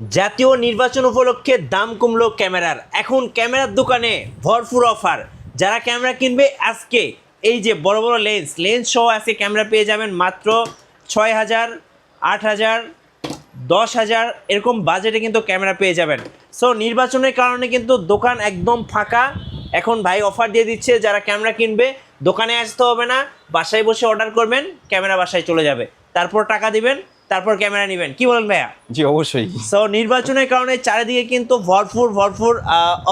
জাতীয় নির্বাচন উপলক্ষে দাম কমলো ক্যামেরার। এখন ক্যামেরার দোকানে ভরপুর অফার। যারা ক্যামেরা কিনবে আজকে, এই যে বড় বড় লেন্স লেন্স সহ আজকে ক্যামেরা পেয়ে যাবেন মাত্র ছয় হাজার, আট হাজার, দশ হাজার, এরকম বাজেটে কিন্তু ক্যামেরা পেয়ে যাবেন। সো নির্বাচনের কারণে কিন্তু দোকান একদম ফাঁকা। এখন ভাই অফার দিয়ে দিচ্ছে, যারা ক্যামেরা কিনবে, দোকানে আসতে হবে না, বাসায় বসে অর্ডার করবেন, ক্যামেরা বাসায় চলে যাবে। তারপর টাকা দিবেন তারপর ক্যামেরা নেবেন। কি বলেন ভাইয়া? জি অবশ্যই। সো নির্বাচনের কারণে চারিদিকে কিন্তু ভরপুর ভরপুর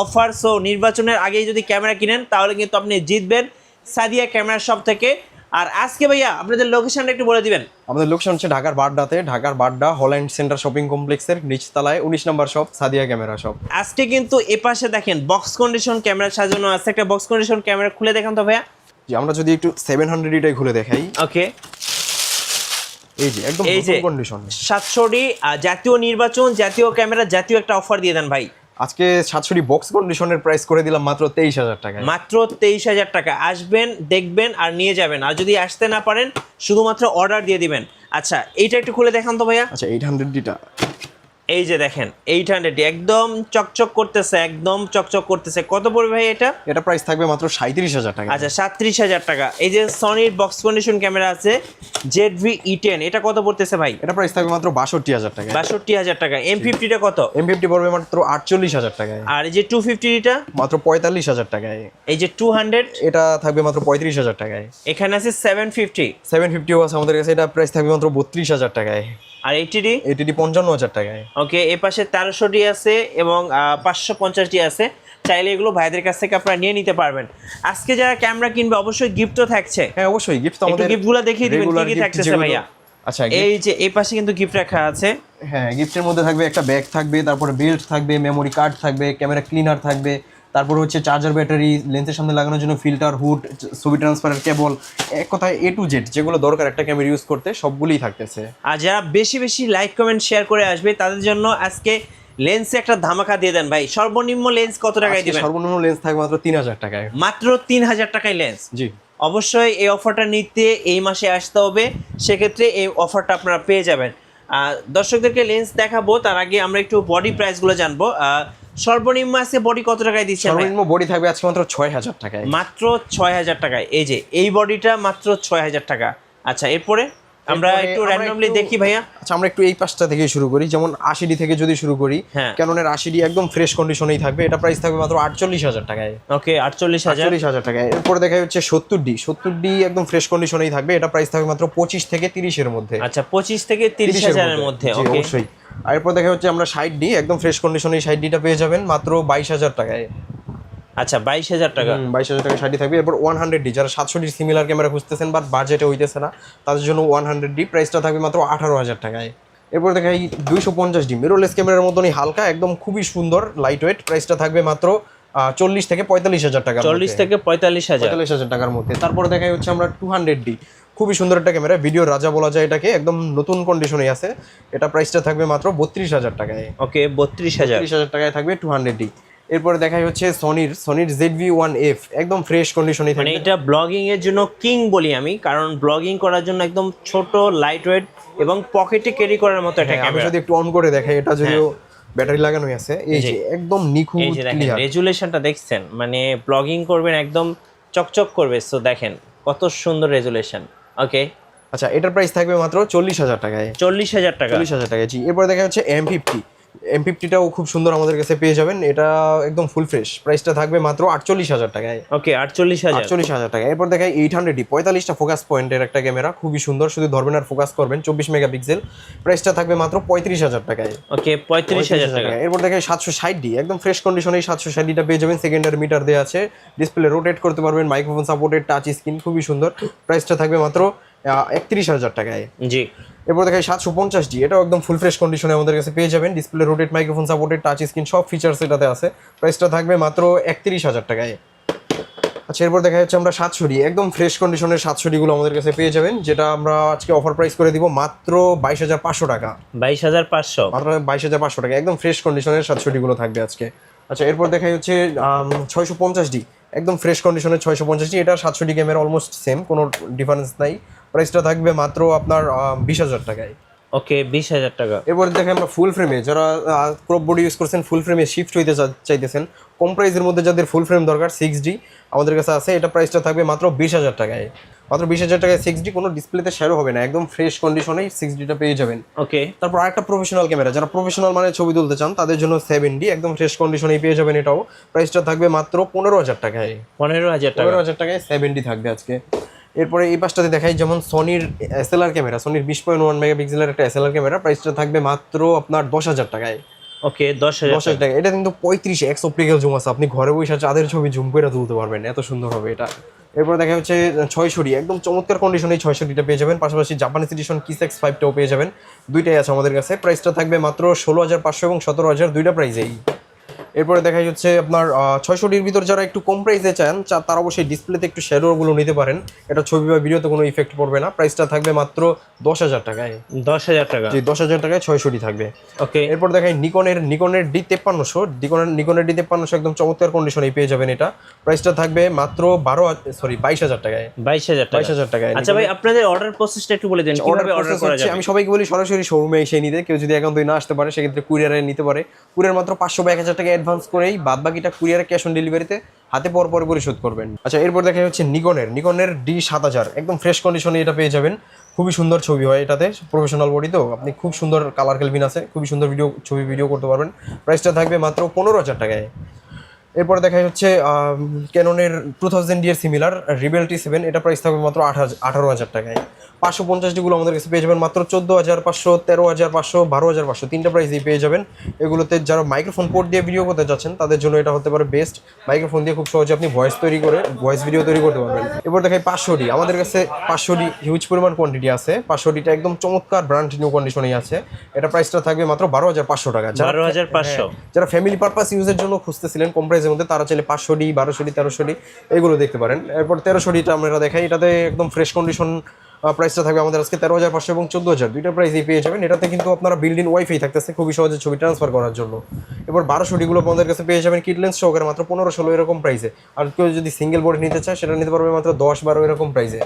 অফার সো নির্বাচনের আগেই যদি ক্যামেরা কিনেন তাহলে কিন্তু আপনি জিতবেন সাদিয়া ক্যামেরা শপ থেকে। আর আজকে ভাইয়া আপনাদের লোকেশনটা একটু বলে দিবেন। আমাদের লোকেশন হচ্ছে ঢাকার বাড্ডাতে ঢাকার বাড্ডা হল্যান্ড সেন্টার শপিং কমপ্লেক্সের নিচতলায় উনিশ নম্বর শপ সাদিয়া ক্যামেরা শপ আজকে কিন্তু এ পাশে দেখেন বক্স কন্ডিশন ক্যামেরা সাজানো আছে। একটা বক্স কন্ডিশন ক্যামেরা খুলে দেখান তো ভাইয়া। জি আমরা যদি একটু সেভেন হান্ড্রেড এটাই খুলে দেখাই। ওকে এই যে একদম এই যে কন্ডিশন সাতশোটি জাতীয় নির্বাচন জাতীয় ক্যামেরা জাতীয় একটা অফার দিয়ে দেন ভাই। আজকে সাতশোটি বক্স কন্ডিশনের প্রাইস করে দিলাম মাত্র তেইশ হাজার টাকা মাত্র তেইশ হাজার টাকা। আসবেন দেখবেন আর নিয়ে যাবেন। আর যদি আসতে না পারেন শুধুমাত্র অর্ডার দিয়ে দিবেন। আচ্ছা এইটা একটু খুলে দেখান তো ভাইয়া। আচ্ছা এইট হান্ড্রেড ডিটা এই যে দেখেন এইট হান্ড্রেড একদম চকচক করতেছে একদম চকচক করতেছে। কত পড়বে ভাই এটা? এটা প্রাইস থাকবে মাত্র সাঁত্রিশ হাজার টাকা। আচ্ছা সাতত্রিশ হাজার টাকা। এই যে সনির বক্স কন্ডিশন ক্যামেরা আছে জেড ভি ই টেন এটা কত পড়তেছে ভাই? এটা প্রাইস থাকবে মাত্র বাষট্টি হাজার টাকা বাষট্টি হাজার টাকা। এম ফিফটিটা কত? এম ফিফটি পড়বে মাত্র আটচল্লিশ হাজার টাকায়। আর এই যে টু? ফিফটিটা মাত্র পঁয়তাল্লিশ হাজার টাকায়। এই যে টু হান্ড্রেড এটা থাকবে মাত্র পঁয়ত্রিশ হাজার টাকায়। এখানে আছে সেভেন ফিফটি সেভেন ফিফটিও আছে আমাদের কাছে এটা প্রাইস থাকবে মাত্র বত্রিশ হাজার টাকায়। আর এইটিডি এটিডি পঞ্চান্ন হাজার টাকায়। ওকে এ পাশে তেরোশোটি আছে এবং পাঁচশো পঞ্চাশটি আছে। চাইলে এগুলো ভাইদের কাছ থেকে আপনারা নিয়ে নিতে পারবেন। আজকে যারা ক্যামেরা কিনবে অবশ্যই গিফটও থাকছে। হ্যাঁ অবশ্যই গিফট আমাদের গিফটগুলো দেখিয়ে দিবেন কি কি থাকতেছে ভাইয়া? আচ্ছা এই যে এই পাশে কিন্তু গিফট রাখা আছে। হ্যাঁ গিফটের মধ্যে থাকবে একটা ব্যাগ থাকবে তারপরে বেল্ট থাকবে মেমোরি কার্ড থাকবে ক্যামেরা ক্লিনার থাকবে তারপর হচ্ছে চার্জার ব্যাটারি লেন্সের সামনে লাগানোর জন্য ফিল্টার হুড ছবি ট্রান্সফারের কেবল এক কথায় এ টু জেড যেগুলো দরকার একটা ক্যামেরা ইউজ করতে সবগুলোই থাকতেছে। আর যারা বেশি বেশি লাইক কমেন্ট শেয়ার করে আসবে তাদের জন্য আজকে লেন্সে একটা ধামাকা দিয়ে দেন ভাই। সর্বনিম্ন লেন্স কত টাকায় দিবেন? সর্বনিম্ন লেন্স থাকবে মাত্র তিন হাজার টাকায়। মাত্র তিন হাজার টাকায় লেন্স জি। অবশ্যই এই অফারটা নিতে এই মাসে আসতে হবে সেক্ষেত্রে এই অফারটা আপনারা পেয়ে যাবেন। দর্শকদেরকে লেন্স দেখাবো তার আগে আমরা একটু বডি প্রাইসগুলো জানব। সর্বনিম্ন আছে বডি কত টাকায় দিচ্ছেন সর্বনিম্ন বডি থাকবে আজকে মাত্র ছয় হাজার টাকায়। মাত্র ছয় হাজার টাকায়। এই যে এই বডিটা মাত্র ছয় হাজার টাকা। আচ্ছা এরপরে আমরা একটু র্যান্ডমলি দেখি ভাইয়া। আচ্ছা আমরা একটু এই পাঁচটা থেকে শুরু করি যেমন আশিডি থেকে যদি শুরু করি হ্যাঁ। ক্যাননের আশিডি একদম ফ্রেশ কন্ডিশনেই থাকবে। এটা প্রাইস থাকবে মাত্র আটচল্লিশ হাজার টাকায়। ওকে আটচল্লিশ হাজার আটচল্লিশ হাজার টাকায়। এরপরে দেখা যাচ্ছে সত্তর ডি। সত্তর ডি একদম ফ্রেশ কন্ডিশনেই থাকবে। এটা প্রাইস থাকবে মাত্র পঁচিশ থেকে তিরিশের মধ্যে। আচ্ছা পঁচিশ থেকে তিরিশ 30 এর হাজারের মধ্যে। ওকে অবশ্যই। আর এরপর দেখা হচ্ছে আমরা ষাট ডি একদম ফ্রেশ কন্ডিশনে ষাট ডিটা পেয়ে যাবেন মাত্র বাইশ হাজার টাকায়। আচ্ছা বাইশ হাজার টাকা। বাইশ হাজার টাকা ষাটটি থাকবে। এরপর ওয়ান হান্ড্রেড ডি যারা সাতশো ডি সিমিলার ক্যামেরা খুঁজতেছেন বাট বাজেটে হইতেছে না তাদের জন্য ওয়ান হান্ড্রেড ডি প্রাইসটা থাকবে মাত্র আঠারো হাজার টাকায়। এরপর দেখা এই দুইশো পঞ্চাশ ডি মিরোলেস ক্যামেরার মতনই হালকা একদম খুবই সুন্দর লাইট ওয়েট প্রাইসটা থাকবে মাত্র চল্লিশ থেকে পঁয়তাল্লিশ হাজার টাকা চল্লিশ থেকে পঁয়তাল্লিশ হাজার। পঁয়তাল্লিশ হাজার টাকার মধ্যে। তারপরে দেখা হচ্ছে আমরা টু হান্ড্রেড ডি খুবই সুন্দর একটা ক্যামেরা ভিডিও রাজা বলা যায় এটাকে একদম নতুন কন্ডিশনে আছে। এটা প্রাইসটা থাকবে মাত্র বত্রিশ হাজার টাকায়। ওকে বত্রিশ হাজার। তিরিশ হাজার টাকায় থাকবে টু হান্ড্রেড ডি এরপরে দেখাই হচ্ছে সনির সনির জেড ভি ওয়ান এফ একদম ফ্রেশ কন্ডিশনে মানে এটা ব্লগিং এর জন্য কিং বলি আমি কারণ ব্লগিং করার জন্য একদম ছোট লাইট ওয়েট এবং পকেটে ক্যারি করার মতো একটা হ্যাঁ, আমি যদি একটু অন করে দেখাই এটা যদিও ব্যাটারি লাগানোই আছে এই যে একদম এই নিখুঁত যে দেখেন ক্লিয়ার রেজুলেশনটা দেখছেন মানে ব্লগিং করবেন একদম চকচক করবে সো দেখেন কত সুন্দর রেজুলেশন ওকে আচ্ছা এটার প্রাইস থাকবে মাত্র চল্লিশ হাজার টাকায়। চল্লিশ হাজার টাকা। চল্লিশ হাজার টাকা জি। এরপরে দেখা হচ্ছে এম ফিফটি এম ফিফটিটাও খুব সুন্দর আমাদের কাছে পেয়ে যাবেন। এটা একদম ফুল ফ্রেশ প্রাইসটা থাকবে মাত্র আটচল্লিশ হাজার টাকায়। ওকে আটচল্লিশ হাজার। আটচল্লিশ হাজার টাকা এরপর দেখাই এইট হান্ড্রেড পঁয়তাল্লিশটা ফোকাস পয়েন্টের একটা ক্যামেরা খুবই সুন্দর শুধু ধরবেন আর ফোকাস করবেন। চব্বিশ মেগাপিক্সেল প্রাইসটা থাকবে মাত্র পঁয়ত্রিশ হাজার টাকায়। ওকে পঁয়ত্রিশ হাজার টাকা। এরপর দেখাই সাতশো ষাট ডি একদম ফ্রেশ কন্ডিশনে সাতশো ষাট ডিটা পেয়ে যাবেন। সেকেন্ডারি মিটার দেওয়া আছে। ডিসপ্লে রোটেট করতে পারবেন মাইক্রোফোন সাপোর্টেড টাচ স্ক্রিন খুবই সুন্দর। প্রাইসটা থাকবে মাত্র একত্রিশ হাজার টাকায়। জি। এরপর দেখাই সাতশো পঞ্চাশ ডি এটাও একদম ফুল ফ্রেশ কন্ডিশনে আমাদের কাছে পেয়ে যাবেন। Display rotate microphone supported touch screen সব ফিচার্স এটাতে আছে। প্রাইসটা থাকবে মাত্র একত্রিশ হাজার টাকায়। আচ্ছা এরপর দেখা যাচ্ছে আমরা সাতশো ডি একদম ফ্রেশ কন্ডিশনের সাতশো ডিগুলো আমাদের কাছে পেয়ে যাবেন যেটা আমরা আজকে অফার প্রাইস করে দিব মাত্র বাইশ হাজার পাঁচশো টাকা। বাইশ হাজার পাঁচশো। মাত্র বাইশ হাজার পাঁচশো টাকা একদম ফ্রেশ কন্ডিশনের সাতশো ডিগুলো থাকবে আজকে। আচ্ছা এরপর দেখাই হচ্ছে ছয়শো পঞ্চাশ ডি একদম ফ্রেশ কন্ডিশনের ছয়শো পঞ্চাশ ডি এটা সাতশো ডি ক্যামেরা অলমোস্ট সেম কোনো ডিফারেন্স নাই। প্রাইসটা থাকবে মাত্র আপনার বিশ হাজার টাকায়। ওকে বিশ হাজার টাকা। এরপরে দেখেন আমরা ফুল ফ্রেমে যারা ক্রপ বডি ইউজ করছেন ফুল ফ্রেমে শিফট হইতে চাইতেছেন কম প্রাইসের মধ্যে যাদের ফুল ফ্রেম দরকার সিক্স ডি আমাদের কাছে আছে এটা প্রাইসটা থাকবে মাত্র বিশ হাজার টাকায়। মাত্র বিশ হাজার টাকায় সিক্স ডি কোনো ডিসপ্লেতে শ্যারো হবে না একদম ফ্রেশ কন্ডিশনেই সিক্স ডিটা পেয়ে যাবেন। ওকে। তারপর আরেকটা প্রফেশনাল ক্যামেরা যারা প্রফেশনাল মানে ছবি তুলতে চান তাদের জন্য সেভেন ডি একদম ফ্রেশ কন্ডিশনেই পেয়ে যাবেন এটাও। প্রাইসটা থাকবে মাত্র পনেরো হাজার টাকায়। পনেরো হাজার টাকা। পনেরো হাজার টাকায় সেভেন ডি থাকবে আজকে। এরপরে এই পাশটাতে দেখাই যেমন সনির এসএলআর ক্যামেরা সনির বিশ পয়েন্ট ওয়ান মেগাপিক্সেলের একটা এসএলআর ক্যামেরা প্রাইসটা থাকবে মাত্র আপনার দশ হাজার টাকায়। ওকে দশ হাজার দশ হাজার টাকা এটা কিন্তু পঁয়ত্রিশ এক্স অপটিক্যাল জুম আছে। আপনি ঘরে বসে চাঁদের ছবি জুম করে তুলতে পারবেন। এত সুন্দর হবে এটা। এরপর দেখা হচ্ছে ছয়শোটি। একদম চমৎকার কন্ডিশনে ছয়শোটিটা পেয়ে যাবেন। পাশাপাশি জাপানিজ এডিশন কিস এক্স ফাইভটাও পেয়ে যাবেন। দুইটাই আছে আমাদের কাছে। প্রাইসটা থাকবে মাত্র ষোলো হাজার পাঁচশো এবং সতেরো হাজার দুইটা প্রাইজেই এরপরে দেখা যাচ্ছে আপনার ছয়শোটির ভিতর যারা একটু কম প্রাইসে চান তারা অবশ্যই ডিসপ্লেতে একটু শ্যাডোগুলো নিতে পারেন। এটা ছবি বা ভিডিওতে কোনো ইফেক্ট পড়বে না। প্রাইসটা থাকবে মাত্র দশ হাজার টাকায়। দশ হাজার টাকা। জি দশ হাজার টাকায় ছয়শোটি থাকবে। ওকে। এরপর দেখাই নিকনের নিকনের ডি তেপ্পান্নশো। নিকনের নিকনের ডি তেপ্পান্নশো একদম চমৎকার কন্ডিশনে পেয়ে যাবেন এটা। প্রাইসটা থাকবে মাত্র বারো সরি বাইশ হাজার টাকায়। বাইশ হাজার বাইশ হাজার টাকায়। আচ্ছা ভাই আপনাদের অর্ডার প্রসেসটা একটু বলে দেন অর্ডার করা যাবে? আমি সবাইকে বলি সরাসরি শোরুমে এসে নিতে। কেউ যদি একান্তই না আসতে পারে সেক্ষেত্রে কুরিয়ারে নিতে পারে। কুরিয়ার মাত্র পাঁচশো বা এক হাজার টাকা অ্যাডভান্স করেই বাদ বাকিটা কুরিয়ারে ক্যাশ অন ডেলিভারিতে হাতে পর পর শোধ করবেন। আচ্ছা এরপর দেখা হচ্ছে নিকনের। নিকনের ডি সাত হাজার। একদম ফ্রেশ কন্ডিশনে এটা পেয়ে যাবেন। খুবই সুন্দর ছবি হয় এটাতে প্রফেশনাল বডি তো। আপনি খুব সুন্দর কালার কেলভিন আছে, খুবই সুন্দর ভিডিও ছবি ভিডিও করতে পারবেন। প্রাইসটা থাকবে মাত্র পনেরো হাজার টাকায়। এরপরে দেখা হচ্ছে ক্যাননের two thousand year similar rebel T seven এটা প্রাইস থাকবে মাত্র আট হাজার আঠারো হাজার টাকায়। পাঁচশো পঞ্চাশটিগুলো আমাদের কাছে পেয়ে যাবেন মাত্র চোদ্দ হাজার পাঁচশো তেরো হাজার পাঁচশো বারো হাজার পাঁচশো তিনটা প্রাইসেই পেয়ে যাবেন। এগুলোতে যারা মাইক্রোফোন পোর্ট দিয়ে ভিডিও করতে যাচ্ছেন তাদের জন্য এটা হতে পারে বেস্ট মাইক্রোফোন দিয়ে খুব সহজে আপনি ভয়েস তৈরি করে ভয়েস ভিডিও তৈরি করতে পারবেন। এবার দেখাই পাঁচশোটি আমাদের কাছে পাঁচশোটি হিউজ পরিমাণ কোয়ান্টিটি আছে। পাঁচশোটিটা একদম চমৎকার ব্র্যান্ড নিউ কন্ডিশনেই আছে। এটা প্রাইসটা থাকবে মাত্র বারো হাজার পাঁচশো টাকা। যারা বারো হাজার পাঁচশো। যারা ফ্যামিলি পারপাস ইউজের জন্য খুঁজতেছিলেন কম প্রাইসের মধ্যে তারা চাইলে পাঁচশো ডি বারোশো ডি তেরোশো ডি এগুলো দেখতে পারেন। এরপর তেরোশো ডিটা আমরা দেখাই। এটাতে একদম ফ্রেশ কন্ডিশন প্রাইসটা থাকবে আমাদের আজকে তেরো হাজার পাঁচশো এবং চোদ্দ হাজার। দুইটা প্রাইসই পেয়ে যাবেন। এটাতে কিন্তু আপনারা বিল্ড ইন ওয়াইফাই থাকতেছে খুবই সহজে ছবি ট্রান্সফার করার জন্য। এবার বারোশো ডিগুলো আমাদের কাছে পেয়ে যাবেন কিটলেন্স সহকারে মাত্র পনেরো ষোলো এরকম প্রাইসে আর কেউ যদি সিঙ্গেল বোর্ড নিতে চায় সেটা নিতে পারবে মাত্র দশ বারো এরকম প্রাইসে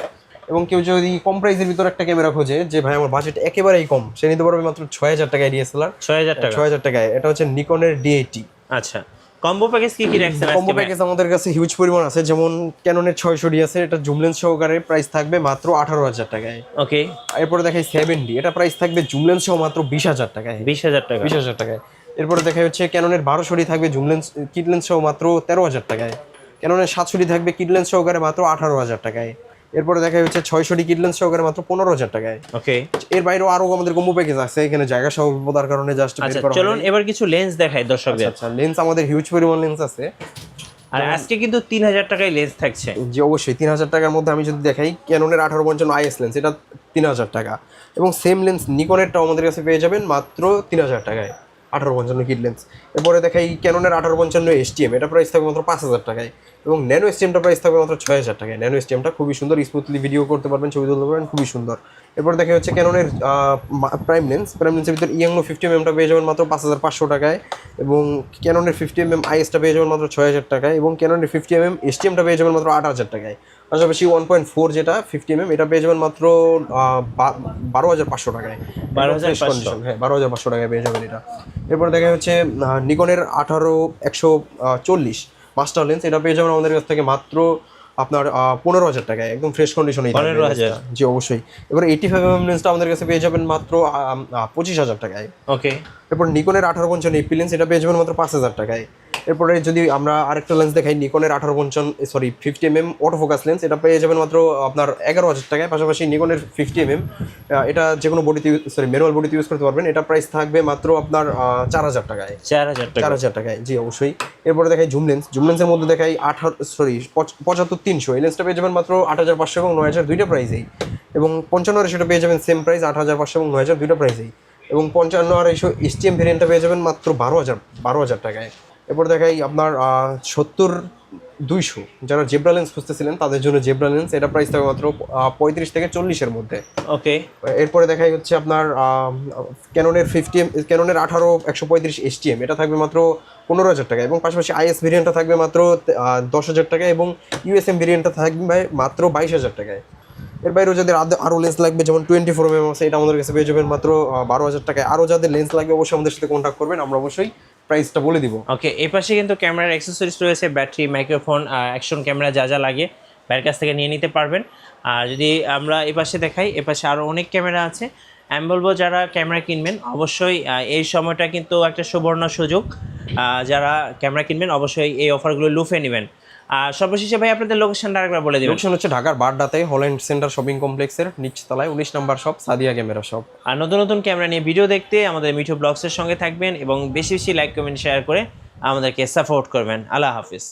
এবং কেউ যদি কম প্রাইসের ভিতর একটা ক্যামেরা খোঁজে যে ভাই আমার বাজেট একেবারেই কম সে নিতে পারবে মাত্র ছয় হাজার টাকায় ডিএসএলআর ছয় হাজার টাকা। ছয় হাজার টাকায়। এটা হচ্ছে নিকনের ডিএটি আচ্ছা। কম্বো প্যাকেজ কি কি রাখছেন কম্বো? প্যাকেজ আমাদের কাছে হিউজ পরিমাণ আছে যেমন ক্যাননের ছয়শো ডি আছে এটা জুমলেন্স সহকারে প্রাইস থাকবে মাত্র আঠারো হাজার টাকায়। ওকে এরপরে দেখাই ডি এটা প্রাইস থাকবে জুমলেন্স সহ মাত্র বিশ হাজার টাকায়। বিশ হাজার টাকা। বিশ হাজার টাকায়। এরপরে দেখা হচ্ছে ক্যাননের বারোশো ডি থাকবে জুমলেন্স কিডলেন্স সহ মাত্র তেরো হাজার টাকায়। ক্যাননের সাতশো ডি থাকবে কিডলেন্স সহকারে মাত্র আঠারো হাজার টাকায়। এরপরে দেখা যাচ্ছে ছয়শো ডি কিডলেন্স সহকারে মাত্র পনেরো হাজার টাকায়। ওকে। এর বাইরেও আরও আমাদের কম্বো প্যাকেজ আছে এখানে জায়গা স্বল্পতার কারণে জাস্ট আচ্ছা চলুন এবার কিছু লেন্স দেখাই দর্শকদের। আচ্ছা লেন্স আমাদের হিউজ পরিমাণ লেন্স আছে। আর আজকে কিন্তু তিন হাজার টাকায় লেন্স থাকছে। যে অবশ্যই তিন হাজার টাকার মধ্যে আমি যদি দেখাই ক্যাননের আঠারো পঞ্চান্ন আইএস লেন্স এটা তিন হাজার টাকা। এবং সেম লেন্স নিকনেরটাও আমাদের কাছে পেয়ে যাবেন মাত্র তিন হাজার টাকায়। আঠারো পঞ্চান্ন কিট লেন্স এরপরে দেখাই ক্যাননের আঠারো পঞ্চান্ন এসটিএম এটা প্রাইস থাকবে মাত্র পাঁচ হাজার টাকায়। এবং ন্যানো এসটিএমটা প্রাইস থাকবে মাত্র ছয় হাজার টাকায়। ন্যানো এসটিএমটা খুবই সুন্দর স্মুথলি ভিডিও করতে পারবেন, ছবি তুলতে পারবেন, খুবই সুন্দর। এরপর দেখা হচ্ছে ক্যাননের প্রাইম লেন্স প্রাইম লেন্সের ভিতর ইয়াংনো ফিফটি এমএমটা পেয়ে যাবেন মাত্র পাঁচ হাজার পাঁচশো টাকায় এবং ক্যাননের ফিফটি এমএম আইএসটা পেয়ে যাবেন মাত্র ছয় হাজার টাকায় এবং ক্যাননের ফিফটি এমএম এসটিএমটা পেয়ে যাবেন মাত্র আট হাজার টাকায়। পাশাপাশি ওয়ান পয়েন্ট ফোর যেটা ফিফটি এমএম এটা পেয়ে যাবেন মাত্র বারো হাজার পাঁচশো টাকায়। 12,500 Fresh condition, হ্যাঁ বারো হাজার পাঁচশো টাকায় পেয়ে যাবেন এটা। এরপর দেখা হচ্ছে নিকনের আঠারো একশো চল্লিশ। মাস্টার লেন্স এটা পেয়ে যাবেন আমাদের কাছ থেকে মাত্র আপনার পনেরো হাজার টাকায় একদম ফ্রেশ কন্ডিশনে 15,000 জি অবশ্যই। এবার এইটি ফাইভ এম লেন্সটা আমাদের কাছে পেয়ে যাবেন মাত্র পঁচিশ হাজার টাকায়। ওকে এরপর নিকনের আঠারো পঞ্চান্ন এপি লেন্স এটা পেয়ে যাবেন মাত্র পাঁচ হাজার টাকায়। এরপরে যদি আমরা আরেকটা লেন্স দেখাই নিকনের আঠারো পঞ্চান্ন sorry fifty M M auto focus lens এটা পেয়ে যাবেন মাত্র আপনার এগারো হাজার টাকায়। পাশাপাশি নিকনের ফিফটি এম এম এটা যে কোনো বডিতে সরি ম্যানুয়াল বডিতে ইউজ করতে পারবেন। এটা প্রাইস থাকবে মাত্র আপনার চার হাজার টাকায়। চার হাজার চার হাজার টাকায় জি অবশ্যই। এরপরে দেখাই জুম লেন্স জুম লেন্সের মধ্যে দেখাই আঠারো সরি পঁচাত্তর তিনশো। এই লেন্সটা পেয়ে যাবেন মাত্র আট হাজার পাঁচশো এবং নয় হাজার দুইটা প্রাইসেই এবং পঞ্চান্ন সেটা পেয়ে যাবেন সেম প্রাইস আট হাজার পাঁচশো এবং নয় হাজার দুইটা প্রাইসেই এবং পঞ্চান্ন আড়াইশো এসটিএম ভেরিয়েন্টটা পেয়ে যাবেন মাত্র বারো হাজার বারো হাজার টাকায়। এরপর দেখাই আপনার সত্তর দুইশো। যারা জেব্রা লেন্স খুঁজতেছিলেন তাদের জন্য জেব্রা লেন্স। এটা প্রাইস থাকবে মাত্র পঁয়ত্রিশ থেকে চল্লিশের মধ্যে। ওকে এরপরে দেখাই হচ্ছে আপনার ক্যাননের ফিফটি এম ক্যাননের আঠারো একশো পঁয়ত্রিশ এসটিএম এটা থাকবে মাত্র পনেরো হাজার টাকা এবং পাশাপাশি আইএস ভেরিয়েন্টটা থাকবে মাত্র দশ হাজার টাকা এবং ইউএসএম ভেরিয়েন্টটা থাকবে মাত্র বাইশ হাজার টাকায়। এর বাইরেও যাদের আরও লেন্স লাগবে যেমন টোয়েন্টি ফোর এম আছে এটা আমাদের কাছে পেয়ে যাবেন মাত্র বারো হাজার টাকায়। আরও যাদের লেন্স লাগবে অবশ্যই আমাদের সাথে কন্ট্যাক্ট করবেন। আমরা অবশ্যই প্রাইসটা বলে দিব। ওকে এই পাশে কিন্তু ক্যামেরার অ্যাক্সেসরিজ রয়েছে ব্যাটারি মাইক্রোফোন অ্যাকশন ক্যামেরা যা যা লাগে ভাইয়ের কাছ থেকে নিয়ে নিতে পারবেন। আর যদি আমরা এ পাশে দেখাই এ পাশে আরও অনেক ক্যামেরা আছে। আমি বলব যারা ক্যামেরা কিনবেন, অবশ্যই এই সময়টা কিন্তু একটা সুবর্ণ সুযোগ। যারা ক্যামেরা কিনবেন, অবশ্যই এই অফারগুলো লুফে নেবেন। আর সর্বশেষে ভাই আপনাদের লোকেশনটা আরেকবার বলে দিই লোকেশন হচ্ছে ঢাকার বারডাতে হল্যান্ড সেন্টার শপিং কমপ্লেক্সের নিচতলায় উনিশ নম্বর শপ সাদিয়া ক্যামেরা শপ আর নতুন নতুন ক্যামেরা নিয়ে ভিডিও দেখতে আমাদের মিঠু ব্লগসের সঙ্গে থাকবেন এবং বেশি বেশি লাইক কমেন্ট শেয়ার করে আমাদেরকে সাপোর্ট করবেন। আল্লাহ হাফিজ।